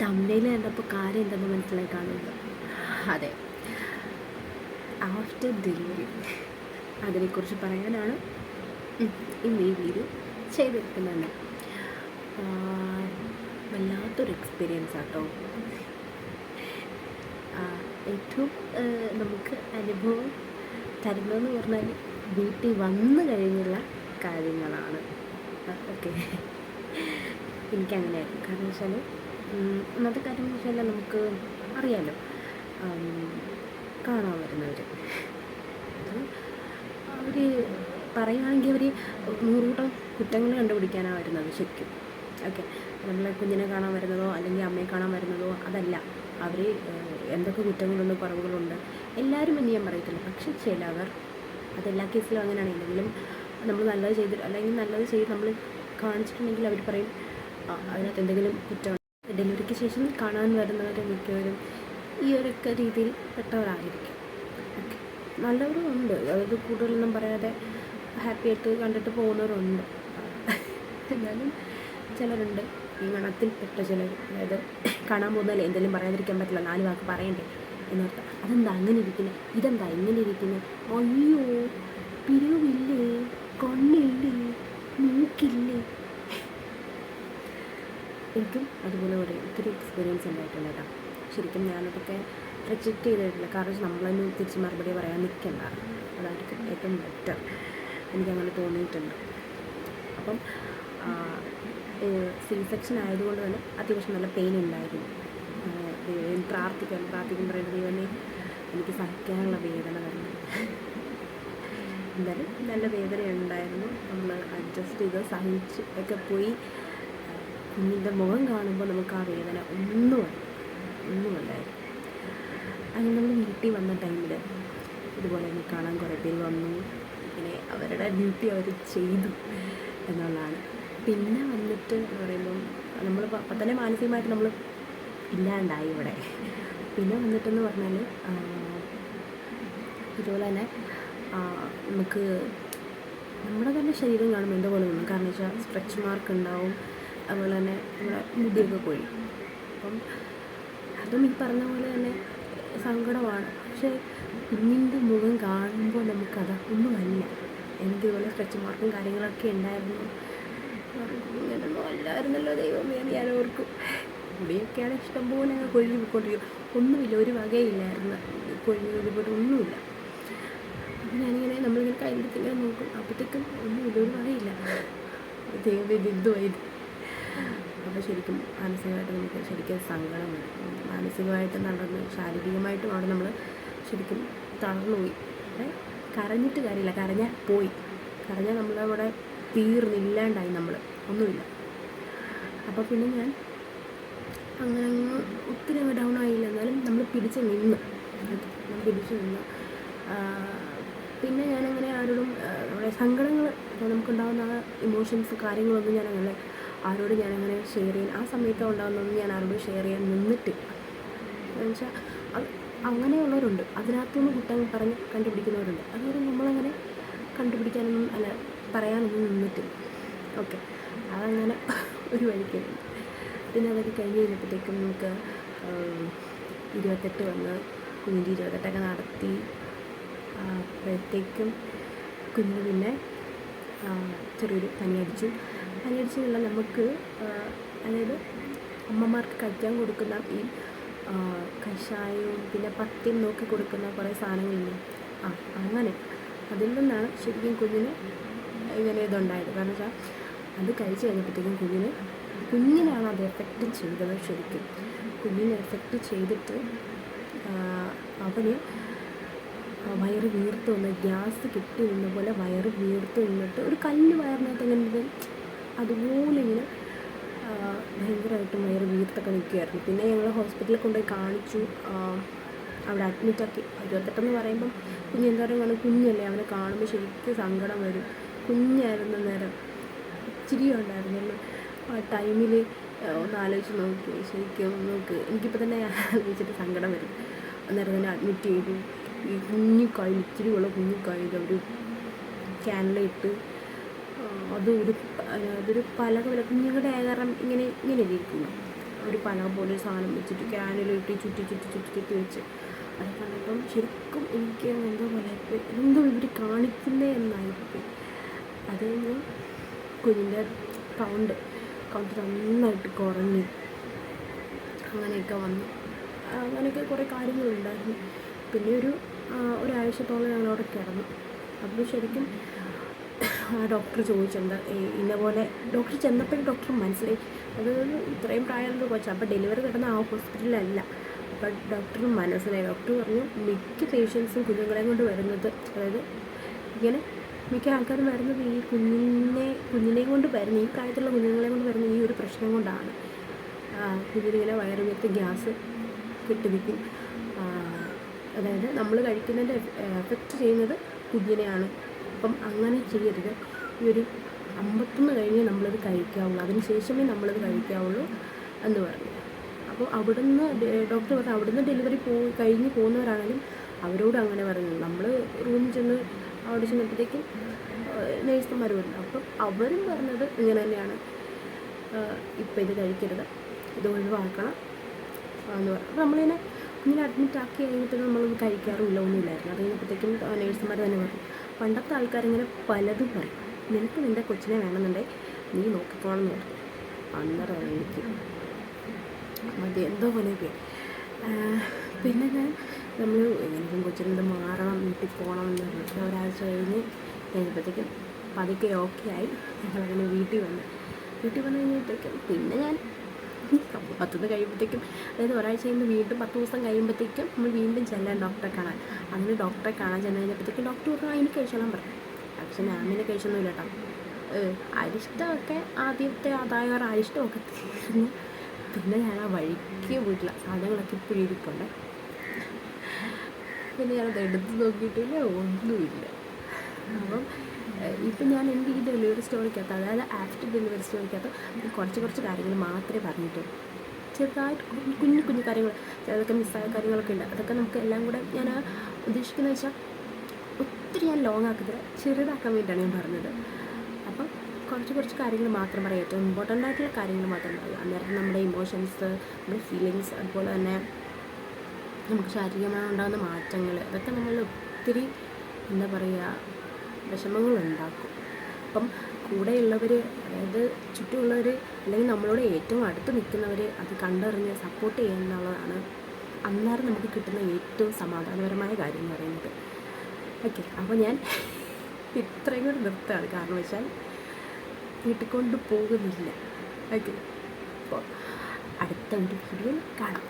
തമിഴിൽ കണ്ടപ്പോൾ കാര്യം എന്തെന്ന് മനസ്സിലായി കാണുന്നത്? അതെ. ആഫ്റ്റർ ഡെലിവറി അതിനെക്കുറിച്ച് പറയാനാണ് ഇന്ന് ഈ വീഡിയോ ചെയ്തിരിക്കുന്നത്. വല്ലാത്തൊരു എക്സ്പീരിയൻസ് ആട്ടോ. ഏറ്റവും നമുക്ക് അനുഭവം തരുന്നതെന്ന് പറഞ്ഞാൽ വീട്ടിൽ വന്നു കഴിഞ്ഞുള്ള കാര്യങ്ങളാണ്. ഓക്കെ. എനിക്കങ്ങനെയായിരുന്നു. കാരണം വെച്ചാൽ ഒന്നാമത്തെ കാര്യം എന്ന് വെച്ചാൽ നമുക്ക് അറിയാലോ. കാണാൻ വരുന്നവർ അവർ പറയുകയാണെങ്കിൽ അവർ നൂറുകൂട്ടം കുറ്റങ്ങൾ കണ്ടുപിടിക്കാനാണ് വരുന്നത് ശരിക്കും. ഓക്കെ. നമ്മളെ കുഞ്ഞിനെ കാണാൻ വരുന്നതോ അല്ലെങ്കിൽ അമ്മയെ കാണാൻ വരുന്നതോ അതല്ല. അവർ എന്തൊക്കെ കുറ്റങ്ങളുണ്ട് കുറവുകളുണ്ട് എല്ലാവരും എന്ന് ഞാൻ പറയത്തില്ല. പക്ഷെ ചിലവർ അതെല്ലാ കേസിലും അങ്ങനെയാണ്. എന്തെങ്കിലും നമ്മൾ നല്ലത് ചെയ്ത് അല്ലെങ്കിൽ നല്ലത് ചെയ്ത് നമ്മൾ കാണിച്ചിട്ടുണ്ടെങ്കിൽ അവർ പറയും "ആ, അതിനകത്ത് എന്തെങ്കിലും കുറ്റം ഡെലിവറിക്ക് ശേഷം കാണാൻ വരുന്നവർ മിക്കവരും ഈ ഒരൊക്കെ രീതിയിൽ പെട്ടവരായിരിക്കും. ഓക്കെ. നല്ലവരും ഉണ്ട്. അതായത് കൂടുതലൊന്നും പറയാതെ ഹാപ്പി ആയിട്ട് കണ്ടിട്ട് പോകുന്നവരുണ്ട്. എന്നാലും ചിലരുണ്ട്. ഈ പെട്ട ചിലർ അതായത് കാണാൻ പോകുന്നതല്ലേ എന്തെങ്കിലും പറയാതിരിക്കാൻ പറ്റില്ല. നാല് വാക്ക് പറയണ്ടേ എന്നോർത്ത്. അതെന്താ അങ്ങനെ ഇരിക്കുന്നത് ഇതെന്താ ഇങ്ങനെ ഇരിക്കുന്നത് അയ്യോ പിരിവില്ലേ? കണ്ണില്ലേ? മൂക്കില്ലേ? എനിക്കും അതുപോലെ ഒരു ഒത്തിരി എക്സ്പീരിയൻസ് ഉണ്ടായിട്ടുണ്ട് കേട്ടോ. ശരിക്കും ഞാനതൊക്കെ റിജക്റ്റ് ചെയ്തിട്ടില്ല. കാരണം നമ്മളൊന്നും തിരിച്ച് മറുപടി പറയാൻ നിൽക്കണ്ട. അതായിരിക്കും ഏറ്റവും ബെറ്റർ എനിക്കങ്ങനെ തോന്നിയിട്ടുണ്ട്. അപ്പം സി ആയതുകൊണ്ട് തന്നെ അത്യാവശ്യം നല്ല പെയിൻ ഉണ്ടായിരുന്നു. പ്രാർത്ഥിക്കാൻ പ്രാർത്ഥിക്കാൻ പറയുന്നത് ദൈവമേ എനിക്ക് സഹിക്കാനുള്ള വേദന തന്നെ എന്തായാലും നല്ല വേദന ഉണ്ടായിരുന്നു നമ്മൾ അഡ്ജസ്റ്റ് ചെയ്ത് സഹിച്ച് ഒക്കെ പോയി. കുഞ്ഞിന്റെ മുഖം കാണുമ്പോൾ നമുക്ക് ആ വേദന ഒന്നുമല്ല ഒന്നുമല്ലായിരുന്നു അങ്ങനെ നമ്മൾ വീട്ടിൽ വന്ന ടൈമിൽ ഇതുപോലെ തന്നെ കാണാൻ കുറേ പേര് വന്നു. ഇങ്ങനെ അവരുടെ ഡ്യൂട്ടി അവർ ചെയ്തു എന്നുള്ളതാണ്. പിന്നെ വന്നിട്ട് എന്ന് പറയുമ്പം നമ്മൾ അപ്പം തന്നെ മാനസികമായിട്ട് നമ്മൾ ഇല്ലാണ്ടായി ഇവിടെ. പിന്നെ വന്നിട്ടെന്ന് പറഞ്ഞാൽ ഇതുപോലെ തന്നെ നമുക്ക് നമ്മുടെ തന്നെ ശരീരം കാണുമ്പോൾ എന്തോ പോലെ തോന്നും? കാരണം വെച്ചാൽ സ്ട്രെച്ച് മാർക്ക് ഉണ്ടാവും. അതുപോലെ തന്നെ നമ്മുടെ മുടിയൊക്കെ കൊഴി അപ്പം അതും ഈ പറഞ്ഞ പോലെ തന്നെ സങ്കടമാണ്. പക്ഷേ കുഞ്ഞിന്റെ മുഖം കാണുമ്പോൾ നമുക്കത് ഒന്നുമല്ല എനിക്കിതുപോലെ സ്ട്രെച്ച് മാർക്കും കാര്യങ്ങളൊക്കെ ഉണ്ടായിരുന്നു. ഇങ്ങനൊന്നും അല്ലായിരുന്നല്ലോ എന്ന് ഞാൻ ഓർക്കും. മുടിയൊക്കെയാണ് ഇഷ്ടംപോലെ അങ്ങ് കൊഴിഞ്ഞു പോയിക്കൊണ്ടിരിക്കും ഒന്നുമില്ല ഒരു വകയില്ലായിരുന്നു. കൊഴിഞ്ഞു കൊഴിഞ്ഞിട്ട് ഒന്നുമില്ല. ഞാനിങ്ങനെ നമ്മളിങ്ങനെ കയ്യിലെടുത്തിങ്ങനെ നോക്കും. അപ്പോഴത്തേക്കും ഒന്നുമില്ല ഒരു വകയില്ല. ദൈവം ഇത് എന്തുവായത് അപ്പോൾ ശരിക്കും മാനസികമായിട്ട് നമുക്ക് ശരിക്കും സങ്കടമാണ് മാനസികമായിട്ട് നടന്ന് ശാരീരികമായിട്ടും അവിടെ നമ്മൾ ശരിക്കും തളർന്നുപോയി. കരഞ്ഞിട്ട് കാര്യമില്ല. കരഞ്ഞാൽ പോയി. കരഞ്ഞാൽ നമ്മളവിടെ തീർന്നില്ലാണ്ടായി നമ്മൾ ഒന്നുമില്ല. അപ്പോൾ പിന്നെ ഞാൻ അങ്ങനെ അങ്ങ് ഒത്തിരി അങ്ങ് ഡൗൺ ആയില്ല. എന്നാലും നമ്മൾ പിടിച്ച് നിന്ന്. നമ്മൾ പിടിച്ച് നിന്ന്. പിന്നെ ഞാനങ്ങനെ ആരോടും നമ്മുടെ സങ്കടങ്ങൾ നമുക്കുണ്ടാകുന്ന ഇമോഷൻസ് കാര്യങ്ങളൊന്നും ഞാൻ അങ്ങനെ ആരോടും ഞാനങ്ങനെ ഷെയർ ചെയ്യാൻ ആ സമയത്ത് ഉണ്ടാകുന്നതൊന്നും ഞാൻ ആരോടും ഷെയർ ചെയ്യാൻ നിന്നിട്ടില്ല. എന്നുവെച്ചാൽ അത് അങ്ങനെയുള്ളവരുണ്ട്. അതിനകത്തുനിന്ന് കുറ്റം പറഞ്ഞ് കണ്ടുപിടിക്കുന്നവരുണ്ട്. അതുകൊണ്ട് നമ്മളങ്ങനെ കണ്ടുപിടിക്കാനൊന്നും അല്ല പറയാനൊന്നും നിന്നിട്ടില്ല. ഓക്കെ അതങ്ങനെ ഒരു വഴിക്ക് പിന്നെ അതൊക്കെ കഴിഞ്ഞ് കഴിഞ്ഞപ്പോഴത്തേക്കും നമുക്ക് ഇരുപത്തെട്ട് വന്ന് കുഞ്ഞിന്റെ ഇരുപത്തെട്ടൊക്കെ നടത്തി. അപ്പോഴത്തേക്കും കുഞ്ഞിന് പിന്നെ ചെറിയൊരു പനി അടിച്ചു. അടിച്ചതല്ല നമുക്ക് അതായത് അമ്മമാർക്ക് കഴിക്കാൻ കൊടുക്കുന്ന ഈ കഷായവും പിന്നെ പത്യം നോക്കി കൊടുക്കുന്ന കുറേ സാധനങ്ങളില്ലേ? ആ അങ്ങനെ. അതിൽ നിന്നാണ് ശരിക്കും കുഞ്ഞിന് ഇങ്ങനെ ഇതുണ്ടായത്. കാരണം വെച്ചാൽ അത് കഴിച്ചു കഴിഞ്ഞപ്പോഴത്തേക്കും കുഞ്ഞിന് കുഞ്ഞിനാണ് അത് എഫക്റ്റ് ചെയ്തത് ശരിക്കും. കുഞ്ഞിനെ എഫക്റ്റ് ചെയ്തിട്ട് അവന് വയറ് വീർത്ത് വന്ന് ഗ്യാസ് കിട്ടി നിന്ന പോലെ വയറ് വീർത്ത് നിന്നിട്ട് ഒരു കല്ല് വയറിനകത്ത് എങ്ങനെ അതുപോലെ ഇങ്ങനെ ഭയങ്കരമായിട്ട് വയറ് വീർത്തൊക്കെ നിൽക്കുകയായിരുന്നു പിന്നെ ഞങ്ങൾ ഹോസ്പിറ്റലിൽ കൊണ്ടുപോയി കാണിച്ചു. അവിടെ അഡ്മിറ്റാക്കി ഇരുപത്തെട്ടെന്ന് പറയുമ്പം കുഞ്ഞ് എന്താ പറയുക കുഞ്ഞല്ലേ അവനെ കാണുമ്പോൾ ശരിക്കും സങ്കടം വരും. കുഞ്ഞായിരുന്ന നേരം ഇച്ചിരി ഉണ്ടായിരുന്നു. ആ ടൈമിൽ ഒന്ന് ആലോചിച്ച് നോക്കി ശരിക്കും നോക്ക്. എനിക്കിപ്പോൾ തന്നെ ആലോചിച്ചിട്ട് സങ്കടം വരും. അന്നേരം തന്നെ അഡ്മിറ്റ് ചെയ്തു. ഈ കുഞ്ഞു കയ്യിൽ ഇച്ചിരി ഉള്ള കുഞ്ഞു കയ്യിൽ അവർ ക്യാനിലിട്ട് അത് ഒരു അതൊരു പലക പോലെ. കുഞ്ഞുങ്ങളുടെ കാരണം ഇങ്ങനെ ഇങ്ങനെ ഇരിക്കുന്നു. ഒരു പലക പോലെ ഒരു സാധനം വെച്ചിട്ട് ക്യാനിലിട്ട് ചുറ്റി ചുറ്റി ചുറ്റി ചുറ്റി വെച്ച്. അത് കണ്ടപ്പം ശരിക്കും എനിക്ക് എന്തോ പോലെ. എന്തോ ഇവർ കാണിക്കുന്നേ എന്നായിപ്പോയി അത് കഴിഞ്ഞ് കുഞ്ഞിന്റെ കൗണ്ട് കൗണ്ട് നന്നായിട്ട് കുറഞ്ഞു. അങ്ങനെയൊക്കെ വന്നു. അങ്ങനെയൊക്കെ കുറേ കാര്യങ്ങളുണ്ടായിരുന്നു. പിന്നെ ഒരു ഒരാഴ്ചത്തോളം ഞങ്ങളവിടെ കിടന്നു. അപ്പോൾ ശരിക്കും ഡോക്ടർ ചോദിച്ചിട്ടുണ്ട് ഇന്ന പോലെ ഡോക്ടർ ചെന്നപ്പോഴും ഡോക്ടർ മനസ്സിലായി. അത് ഇത്രയും പ്രായമുള്ള കൊച്ചാണ് അപ്പോൾ ഡെലിവറി കിടന്ന ആ ഹോസ്പിറ്റലിലല്ല. അപ്പോൾ ഡോക്ടർ മനസ്സിലായി. ഡോക്ടർ പറഞ്ഞു മിക്ക പേഷ്യൻസും കുഞ്ഞുങ്ങളെ കൊണ്ട് വരുന്നത് അതായത് ഇങ്ങനെ മിക്ക ആൾക്കാരും വരുന്നത് ഈ കുഞ്ഞിനെ കുഞ്ഞിനെയും കൊണ്ട് വരുന്ന ഈ പ്രായത്തിലുള്ള കുഞ്ഞുങ്ങളെ കൊണ്ട് വരുന്ന ഈ ഒരു പ്രശ്നം കൊണ്ടാണ്. കുഞ്ഞിനിങ്ങനെ വയറുവെത്ത് ഗ്യാസ് കെട്ടി നിൽക്കും. അതായത് നമ്മൾ കഴിക്കുന്നതിന്റെ എഫക്റ്റ് ചെയ്യുന്നത് കുഞ്ഞിനെയാണ്. അപ്പം അങ്ങനെ ചെയ്യരുത്. ഈ ഒരു അമ്പത്തൊന്ന് കഴിഞ്ഞേ നമ്മളത് കഴിക്കാവുള്ളൂ. അതിന് ശേഷമേ നമ്മളത് കഴിക്കാവുള്ളൂ എന്ന് പറഞ്ഞു. അപ്പോൾ അവിടുന്ന് ഡോക്ടർ പറഞ്ഞു അവിടുന്ന് ഡെലിവറി പോയി കഴിഞ്ഞ് പോകുന്നവരാണെങ്കിലും അവരോട് അങ്ങനെ പറഞ്ഞു. നമ്മൾ റൂമിൽ ചെന്ന് അവിടെ ചെന്നപ്പോഴത്തേക്കും നേഴ്സുമാർ വരുന്നു അപ്പം അവരും പറഞ്ഞത് ഇങ്ങനെ തന്നെയാണ്. ഇപ്പം ഇത് കഴിക്കരുത്. ഇത് ഒഴിവാക്കണം എന്ന് പറഞ്ഞു. അപ്പോൾ നമ്മളിങ്ങനെ ഇങ്ങനെ അഡ്മിറ്റ് ആക്കി കഴിഞ്ഞിട്ട് നമ്മൾ കഴിക്കാറുമില്ല ഒന്നുമില്ലായിരുന്നു. അത് കഴിഞ്ഞപ്പോഴത്തേക്കും നേഴ്സുമാർ തന്നെ പറഞ്ഞു. പണ്ടത്തെ ആൾക്കാരിങ്ങനെ പലതും പറയും. നിനക്ക് നിന്റെ കൊച്ചിനെ വേണമെന്നുണ്ടെങ്കിൽ നീ നോക്കിക്കോണം എന്ന് പറഞ്ഞു അന്നേരം എനിക്ക് മതി എന്തോ പോലെ പിന്നെ ഞാൻ നമ്മൾ എനിക്കും കൊച്ചിനെന്ത് മാറണം വീട്ടിൽ പോകണം എന്ന് പറഞ്ഞിട്ട് ഒരാഴ്ച കഴിഞ്ഞ് കഴിഞ്ഞപ്പോഴത്തേക്കും പതുക്കെ ഓക്കെ ആയി. ഞങ്ങളങ്ങനെ വീട്ടിൽ വന്നു വീട്ടിൽ വന്നു കഴിഞ്ഞപ്പോഴത്തേക്കും പിന്നെ ഞാൻ പത്തുനിന്ന് കഴിയുമ്പോഴത്തേക്കും അതായത് ഒരാഴ്ച കഴിയുമ്പോൾ വീണ്ടും പത്ത് ദിവസം കഴിയുമ്പോഴത്തേക്കും നമ്മൾ വീണ്ടും ചെല്ലാൻ ഡോക്ടറെ കാണാൻ. അങ്ങനെ ഡോക്ടറെ കാണാൻ ചെന്ന് കഴിഞ്ഞപ്പോഴത്തേക്കും ഡോക്ടർ പറഞ്ഞു അതിന് കഴിച്ചോളാൻ പറഞ്ഞു. പക്ഷെ മാമിനെ കഴിച്ചൊന്നുമില്ല കേട്ടോ. അരിഷ്ടമൊക്കെ ആദ്യത്തെ ആദായം അരിഷ്ടമൊക്കെ തീർന്നു. പിന്നെ ഞാൻ ആ വഴിക്ക് പോയിട്ടില്ല സാധനങ്ങളൊക്കെ ഇപ്പോഴും ഇരിപ്പുണ്ട് പിന്നെ ഞാനത് എടുത്ത് നോക്കിയിട്ടില്ല ഒന്നുമില്ല. അപ്പം ഇപ്പം ഞാൻ എന്റെ ഈ ഡെലിവറി സ്റ്റോറിക്കകത്ത് അതായത് ആഫ്റ്റർ ഡെലിവറി സ്റ്റോറിക്കകത്ത് കുറച്ച് കുറച്ച് കാര്യങ്ങൾ മാത്രമേ പറഞ്ഞിട്ടുള്ളൂ. ചെറുതായിട്ട് കുഞ്ഞു കുഞ്ഞു കാര്യങ്ങൾ ചിലതൊക്കെ മിസ്സായ കാര്യങ്ങളൊക്കെ ഉണ്ട്. അതൊക്കെ നമുക്ക് എല്ലാം കൂടെ ഞാൻ ഉദ്ദേശിക്കുന്നത് വെച്ചാൽ ഒത്തിരി ഞാൻ ലോങ് ആക്കത്തില്ല ചെറുതാക്കാൻ വേണ്ടിയിട്ടാണ് ഞാൻ പറഞ്ഞത്. അപ്പം കുറച്ച് കുറച്ച് കാര്യങ്ങൾ മാത്രം പറയാം. ഏറ്റവും ഇമ്പോർട്ടന്റ് ആയിട്ടുള്ള കാര്യങ്ങൾ മാത്രം പറയാം. അന്നേരം നമ്മുടെ ഇമോഷൻസ് നമ്മുടെ ഫീലിങ്സ് അതുപോലെ തന്നെ നമുക്ക് ശാരീരികമായി ഉണ്ടാകുന്ന മാറ്റങ്ങൾ അതൊക്കെ നമ്മൾ ഒത്തിരി എന്താ പറയുക വിഷമങ്ങളുണ്ടാക്കും. അപ്പം കൂടെയുള്ളവർ അതായത് ചുറ്റുമുള്ളവർ അല്ലെങ്കിൽ നമ്മളോട് ഏറ്റവും അടുത്ത് നിൽക്കുന്നവർ അത് കണ്ടറിഞ്ഞ് സപ്പോർട്ട് ചെയ്യുക എന്നുള്ളതാണ് അന്നേരം നമുക്ക് കിട്ടുന്ന ഏറ്റവും സമാധാനപരമായ കാര്യം എന്ന് പറയുന്നത്. ഓക്കെ അപ്പോൾ ഞാൻ ഇത്രയും കൂടി നിർത്തുകയാണ്. കാരണം വെച്ചാൽ വീട്ടിൽ പോകുന്നില്ല. ഓക്കെ അപ്പോൾ അടുത്ത ഒരു വീഡിയോയിൽ കാണാം.